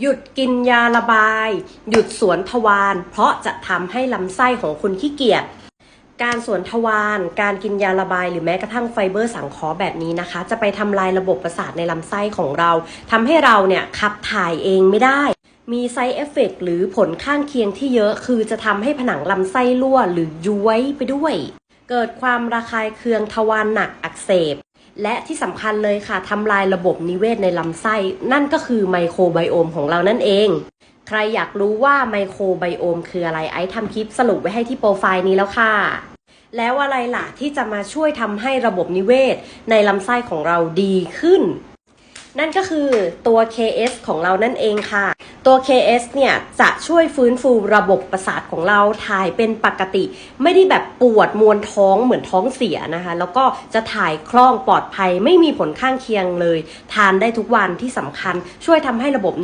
หยุดกินยาระบาย หยุดสวนทวารเพราะจะทำให้ลำไส้ของคุณขี้เกียจการสวนทวาร การกินยาระบายหรือแม้กระทั่งไฟเบอร์สังเคราะห์แบบนี้นะคะ จะไปทำลายระบบประสาทในลำไส้ของเราทำให้เราเนี่ยขับถ่ายเองไม่ได้ มีไซเอฟเฟกหรือผลข้างเคียงที่เยอะ คือจะทำให้ผนังลำไส้รั่วหรือย้วยไปด้วย เกิดความระคายเคืองทวารหนักอักเสบ และที่สำคัญเลยค่ะทำลายระบบนิเวศในลำไส้ นั่นก็คือไมโครไบโอมของเรานั่นเอง ใครอยากรู้ว่าไมโครไบโอมคืออะไรไอซ์ทำคลิปสรุปไว้ให้ที่โปรไฟล์นี้แล้วค่ะ แล้วอะไรล่ะที่จะมาช่วยทำให้ระบบนิเวศในลำไส้ของเราดีขึ้น นั่นก็คือตัว KS ของเรานั่นเองค่ะ ตัว KS เนี่ยจะช่วยฟื้นฟูระบบประสาทของเราถ่ายเป็นปกติ ไม่ได้แบบปวดมวนท้องเหมือนท้องเสียนะคะ แล้วก็จะถ่ายคล่องปลอดภัยไม่มีผลข้างเคียงเลย ทานได้ทุกวันที่สำคัญช่วยทำให้ระบบ